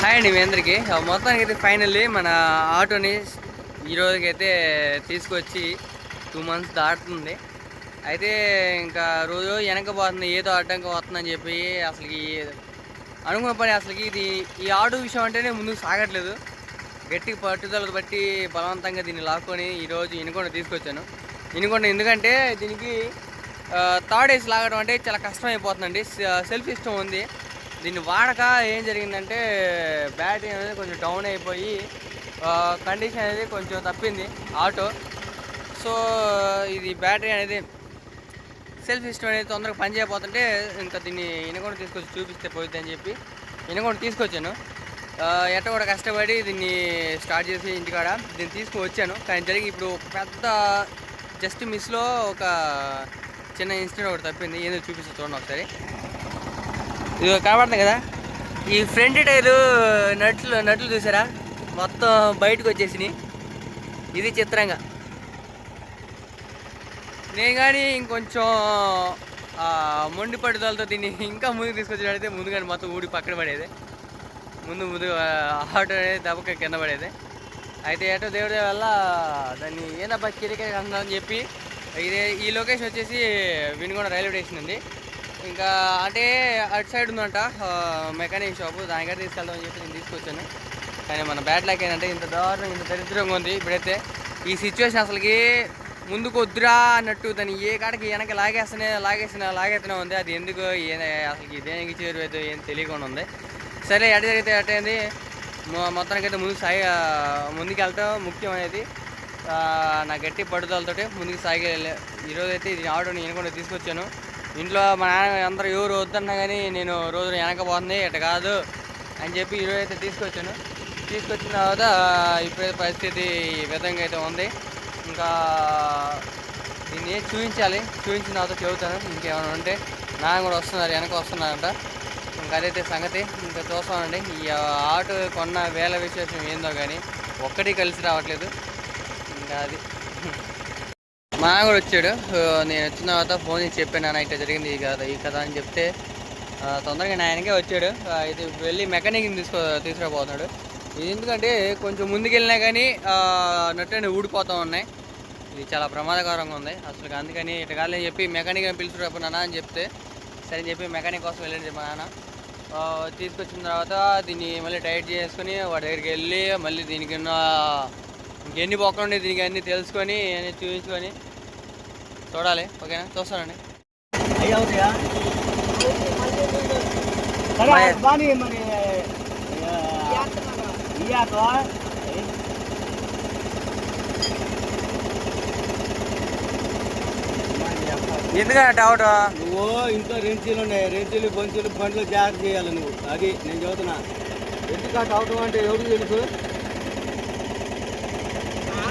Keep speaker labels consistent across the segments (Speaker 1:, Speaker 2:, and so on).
Speaker 1: Hi అండి మీ అందరికీ. మొత్తానికి అయితే ఫైనల్లీ మన ఆటోని ఈ రోజుకైతే తీసుకొచ్చి టూ మంత్స్ దాటుతుంది. అయితే ఇంకా రోజు వెనక పోతుంది ఏదో ఆడటానికి వస్తుందని చెప్పి అసలుకి అనుకున్న పని అసలుకి ఇది ఈ ఆటో విషయం అంటేనే ముందుకు సాగట్లేదు. గట్టి పట్టుదల బట్టి బలవంతంగా దీన్ని లాక్కొని ఈరోజు ఇనుకొండ తీసుకొచ్చాను. ఇనుకొండ ఎందుకంటే దీనికి థర్డ్ ఏసి లాగడం అంటే చాలా కష్టం అయిపోతుందండి సెల్ఫ్ ఇష్టం ఉంది. దీన్ని వాడక ఏం జరిగిందంటే బ్యాటరీ అనేది కొంచెం డౌన్ అయిపోయి కండిషన్ అనేది కొంచెం తప్పింది ఆటో. సో ఇది బ్యాటరీ అనేది సెల్ఫ్ సిస్టమ్ అనేది తొందరగా పనిచేయబోతుంటే ఇంకా దీన్ని ఇనకుండా తీసుకొచ్చి చూపిస్తే పోయింది అని చెప్పి ఇనకుండా తీసుకొచ్చాను. ఎట్ట కూడా కష్టపడి దీన్ని స్టార్ట్ చేసి ఇంటికాడ దీన్ని తీసుకుని వచ్చాను. కానీ జరిగి ఇప్పుడు ఒక పెద్ద జస్ట్ మిస్లో ఒక చిన్న ఇన్సిడెంట్ ఒకటి తప్పింది. ఏదో చూపిస్తే చూడండి ఒకసారి. ఇదిగో కనబడుతుంది కదా. ఈ ఫ్రంట్ టైరు నట్లు నట్లు చూసారా? మొత్తం బయటకు వచ్చేసినాయి. ఇది చిత్రంగా. నేను కానీ ఇంకొంచెం మొండి పట్టుదలతో దీన్ని ఇంకా ముందుకు తీసుకొచ్చినట్టయితే ముందు కానీ మొత్తం ఊడి పక్కన పడేది. ముందు ముందు ఆటో అనేది దెబ్బక కింద పడేది. అయితే ఏటో దేవుడి వల్ల దాన్ని ఏదబ్బా కిరికే అని చెప్పి ఇది ఈ లొకేషన్ వచ్చేసి వినుగొండ రైల్వే స్టేషన్ ఉంది ఇంకా అంటే అటు సైడ్ ఉందంట మెకానిక్ షాపు. దానికైతే తీసుకెళ్దామని చెప్పి నేను తీసుకొచ్చాను. కానీ మన బ్యాడ్ లాక్ ఏంటంటే ఇంత దారుణం ఇంత దరిద్రంగా ఉంది. ఇప్పుడైతే ఈ సిచ్యువేషన్ అసలుకి ముందుకు వద్దురా అన్నట్టు దాన్ని ఏ కాడికి వెనక లాగేస్తనే లాగేసిన లాగేస్తూనే ఉంది. అది ఎందుకు ఏ అసలుకి దేనికి చేరువేదో ఏం తెలియకుండా ఉంది. సరే ఎట జరిగితే అటైంది మొత్తానికైతే ముందుకు సాగి ముందుకు వెళ్ళటం ముఖ్యం అనేది నా గట్టి పట్టుదలతోటి ముందుకు సాగి ఈరోజు అయితే ఇది ఆటోని నేను కూడా తీసుకొచ్చాను. ఇంట్లో మా నాన్న అందరూ ఎవరు వద్దన్నా కానీ నేను రోజు వెనకపోతుంది ఇట కాదు అని చెప్పి ఈరోజు అయితే తీసుకొచ్చాను. తీసుకొచ్చిన తర్వాత ఇప్పుడైతే పరిస్థితి ఈ విధంగా అయితే ఉంది. ఇంకా దీన్ని చూపించాలి? చూపించిన తర్వాత చెబుతాను. ఇంకేమైనా ఉంటే నాన్న కూడా వస్తున్నారు వెనక వస్తున్నారంట. ఇంకా అదైతే సంగతి. ఇంకా చూస్తామండి. ఈ ఆటో కొన్న వేల విశేషం ఏందో కానీ ఒక్కటి కలిసి రావట్లేదు. ఇంకా అది. మా నాన్న కూడా వచ్చాడు. నేను వచ్చిన తర్వాత ఫోన్ చేసి చెప్పాను నాన్న ఇట్లా జరిగింది ఈ కథ ఈ కథ అని చెప్తే తొందరగా నాయనకే వచ్చాడు. ఇది వెళ్ళి మెకానిక్ని తీసుకో తీసుకురాబోతున్నాడు. ఇది ఎందుకంటే కొంచెం ముందుకెళ్ళినా కానీ నట్టని ఊడిపోతూ ఉన్నాయి. ఇది చాలా ప్రమాదకరంగా ఉంది. అసలు అందుకని ఇటు కాదని చెప్పి మెకానిక్ పిలుచుకురాపు నాన్న అని చెప్తే సరే అని చెప్పి మెకానిక్ కోసం వెళ్ళండి మా నాన్న. తీసుకొచ్చిన తర్వాత దీన్ని మళ్ళీ టైట్ చేసుకొని వాడి దగ్గరికి వెళ్ళి మళ్ళీ దీనికి ఉన్న ఎన్ని బొక్కలు ఉన్నాయి దీనికి అన్నీ తెలుసుకొని అన్నీ చూపించుకొని చూడాలి ఓకేనా? చూస్తానండి ఎందుకంటే డౌట్
Speaker 2: నువ్వు ఇంట్లో రెంచీలు ఉన్నాయి రెంచీలు బొంచీలు బండ్లు జాగ్రత్త చేయాలి నువ్వు. అది నేను చదువుతున్నా ఎందుకు అటు అవటం అంటే ఎవరు తెలుసు? ఆ?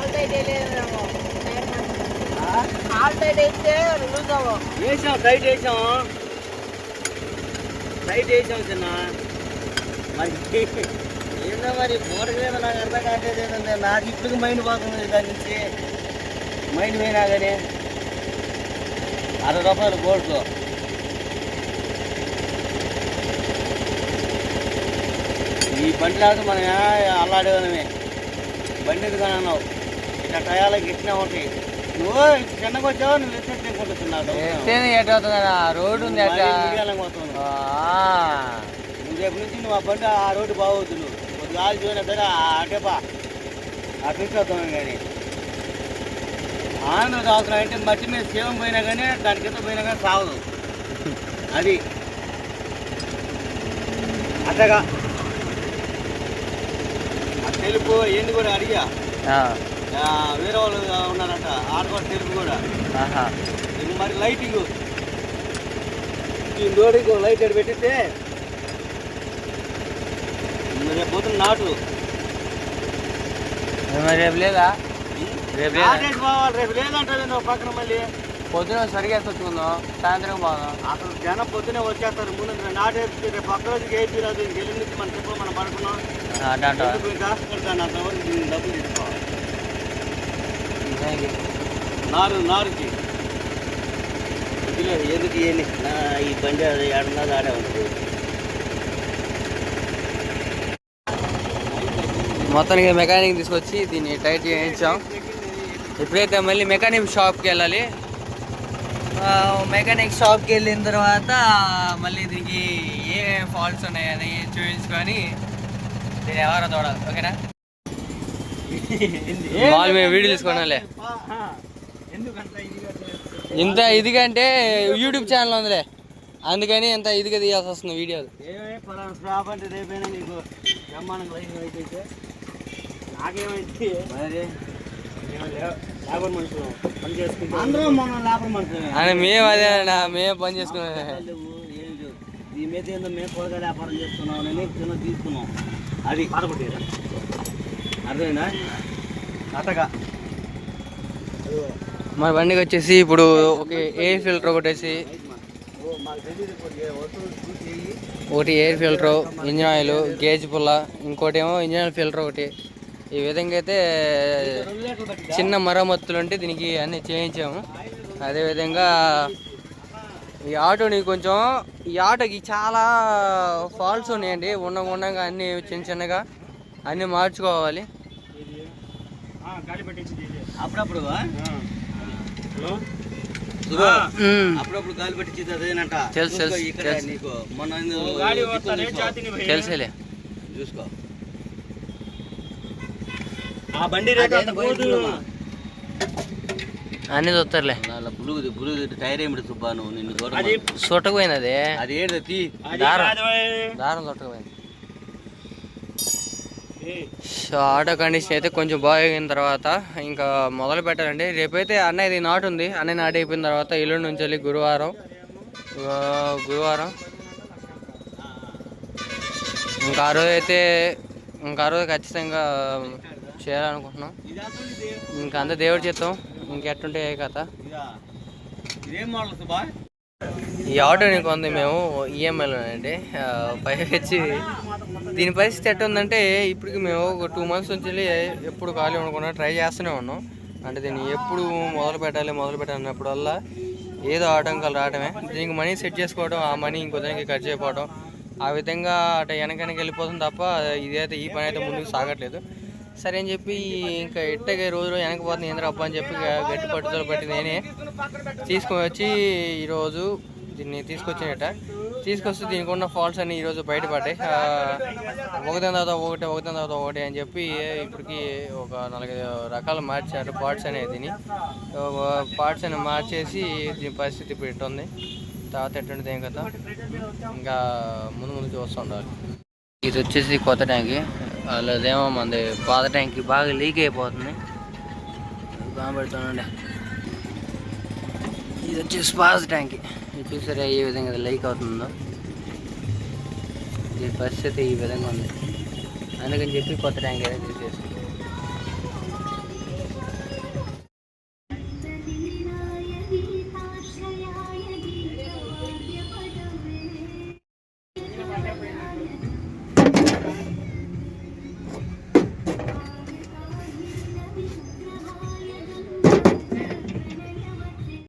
Speaker 2: వేసాం టైట్ వేసాం టైట్ వేసాం చిన్న. మరి ఏందో మరి బోర్డు మీద నాకు అర్థం కావట్లేదు ఏంటంటే నాకు ఇప్పుడు మైండ్ పోతుంది దాని నుంచి మైండ్ పోయినా కానీ అరవై రూపాయలు బోర్డులో ఈ బండి లేకపోతే మనం అల్లాడేవాళ్ళమే? బండి ఎందుకని అన్నావు? ఇట్లా టయాలకి ఎట్టినా ఉంటాయి.
Speaker 1: రోడ్డు ఉంది అట్లా.
Speaker 2: రేపు నుంచి నువ్వు ఆ బండి ఆ రోడ్డు బాగోద్దు నువ్వు. కొద్దిగా ఆగి చూసినా సరే అటే నుంచి వద్దాం కానీ ఆనందం అవసరం అంటే మట్టి మీద శివం పోయినా కానీ దాని కింద పోయినా కానీ సాగదు. అది. అట్టగా. తెలుపు ఏంది కూడా అడిగా. వేరే వాళ్ళు ఉన్నారంట. ఆడ కూడా. తెలుపు కూడా మరి లైటింగ్. ఈ లోడింగ్ లైట్ అడి పెట్టితే రేపు పోతున్న నాటు.
Speaker 1: మరి రేపు లేదా? రేపు?
Speaker 2: నాటేసి పోవాలి రేపు లేదంటే నువ్వు పక్కన మళ్ళీ.
Speaker 1: పొద్దున సరిగా వచ్చుకుందాం? సాయంత్రం పోదాం?
Speaker 2: అసలు జనం పొద్దునే వచ్చేస్తారు. ముందు నాటేసి రేపు పక్క రోజుకి ఏపీ రాదు ఇంకెళ్ళి నుంచి మన చెప్పు మనం పడుకున్నాం. డబ్బులు. నారు నారుకి. ఎందుకు ఈ బండి అది ఏడున్నది ఆడే ఉంటుంది
Speaker 1: మొత్తానికి మెకానిక్ తీసుకొచ్చి దీన్ని టైట్ చేయించాం ఇప్పుడైతే మళ్ళీ మెకానిక్ షాప్కి వెళ్ళాలి. మెకానిక్ షాప్కి వెళ్ళిన తర్వాత మళ్ళీ దీనికి ఏ ఫాల్ట్స్ ఉన్నాయని చూపించుకొని దీన్ని ఎవరో చూడాలి. ఓకేనా? మాల్ మేము వీడియో తీసుకోనాలే. ఇంత ఇదిగంటే యూట్యూబ్ ఛానల్ ఉందిలే. అందుకని ఇంత ఇదిగా తీయాల్సి వస్తుంది వీడియోలు
Speaker 2: ఏమే పలానా స్టాప్ అంటే రేపైనా నీకు బ్రహ్మాండం లైఫ్ అయితే నాకేమైంది? మరి? లేబర్ మనుషులు పని చేసుకుంటాం అందరం మనం లేబర్ మనుషులమే
Speaker 1: అని మేము అదే మేము పని చేసుకునే
Speaker 2: లేవు, ఏం లేవు. ఈ మీద ఏందో మేము కూరగాయల వ్యాపారం చేస్తున్నాం అని చిన్న తీసుకున్నాం. అది పదకొండు అర్థమైందా? అతగా.
Speaker 1: మన బండికి వచ్చేసి ఇప్పుడు ఒక ఎయిర్ ఫిల్టర్ ఒకటేసి ఒకటి air filter engine oil gauge పుల్ల ఇంకోటి ఏమో ఇంజిన్ ఆయిల్ ఫిల్టర్ ఒకటి. ఈ విధంగా అయితే చిన్న మరమ్మతులు ఉంటే దీనికి అన్నీ చేయించాము. అదేవిధంగా ఈ ఆటోని కొంచెం ఈ ఆటోకి చాలా ఫాల్ట్స్ ఉన్నాయండి. ఉండగా ఉండగా అన్నీ చిన్న చిన్నగా. అన్నీ మార్చుకోవాలి.
Speaker 2: అప్పుడప్పుడు. అప్పుడప్పుడు గాలి పట్టించేది అదేనంట.
Speaker 1: తెలుసు, తెలుసు.
Speaker 2: నీకు. మొన్న.
Speaker 1: తెలుసులే.
Speaker 2: చూసుకో.
Speaker 3: ఆ బండి
Speaker 2: పోతుందమ్మా.
Speaker 1: అన్నీ చూస్తారులే
Speaker 2: బులుగు బులుగు టైర్ ఏమిటి సుబ్బా నువ్వు నిన్ను చూడ
Speaker 3: అది
Speaker 1: చుట్టకపోయింది అది
Speaker 2: తీ?
Speaker 1: దారం. దారం చుట్టకపోయింది
Speaker 3: ఏయ్,
Speaker 1: సో ఆటో కండిషన్ అయితే కొంచెం బాగైన తర్వాత ఇంకా మొదలు పెట్టాలండి. రేపైతే అన్నయ్య ఇది నాటు ఉంది. అన్నయ్య నాటు అయిపోయిన తర్వాత ఎల్లుండి నుంచి వెళ్ళి గురువారం గురువారం. ఇంకా ఆ రోజు అయితే ఇంకా ఆ రోజు ఖచ్చితంగా చేయాలనుకుంటున్నాం. ఇంకా అంత దేవుడి చేస్తాం ఇంకెట్టుంటే కథ.
Speaker 2: ఇదేం మోడల్
Speaker 1: ఈ ఆటోని కొంది మేము ఈఎంఐలో అండి. పై వచ్చి దీని పరిస్థితి ఎట్ట ఉందంటే ఇప్పటికి మేము ఒక టూ మంత్స్ నుంచి వెళ్ళి ఎప్పుడు ఖాళీ ఉండకుండా ట్రై చేస్తూనే ఉన్నాం. అంటే దీన్ని ఎప్పుడు మొదలు పెట్టాలి మొదలు పెట్టాలన్నప్పుడల్లా ఏదో ఆటంకాలు రావడమే దీనికి మనీ సెట్ చేసుకోవడం ఆ మనీ ఇంకో దానికి ఖర్చు చేయకపోవడం ఆ విధంగా అటు వెనకనికి వెళ్ళిపోతుంది తప్ప ఇదైతే ఈ పని అయితే ముందుకు సాగట్లేదు. సరే అని చెప్పి ఇంకా ఎట్టగా రోజు రోజు వెనకపోతుంది ఏంద్ర అబ్బా అని చెప్పి గట్టి పట్టుదల పట్టి నేనే తీసుకొని వచ్చి ఈరోజు దీన్ని తీసుకొచ్చినట్ట తీసుకొస్తే దీనికి ఉన్న ఫాల్ట్స్ అన్ని ఈరోజు బయటపడ్డాయి. ఒకదాని తర్వాత ఒకటి ఒకదాని తర్వాత ఒకటి అని చెప్పి ఇప్పటికి ఒక నాలుగైదు రకాలు మార్చారు పార్ట్స్ అనేది దీన్ని. పార్ట్స్ అని మార్చేసి దీని పరిస్థితి ఇప్పుడు ఇట్ట తర్వాత ఎట్టుంటుంది ఏం కదా ఇంకా ముందు ముందు చూస్తూ ఉండాలి. ఇది వచ్చేసి కొత్త ట్యాంక్ అదేమో మనది పాత ట్యాంక్ బాగా లీక్ అయిపోతుంది. బాగా ఇది వచ్చేసి పాత ట్యాంక్. ఇది చూసారా ఏ విధంగా లీక్ అవుతుందో? దీని పరిస్థితి ఈ విధంగా ఉంది. అందుకని చెప్పి కొత్త ట్యాంక్ అయితే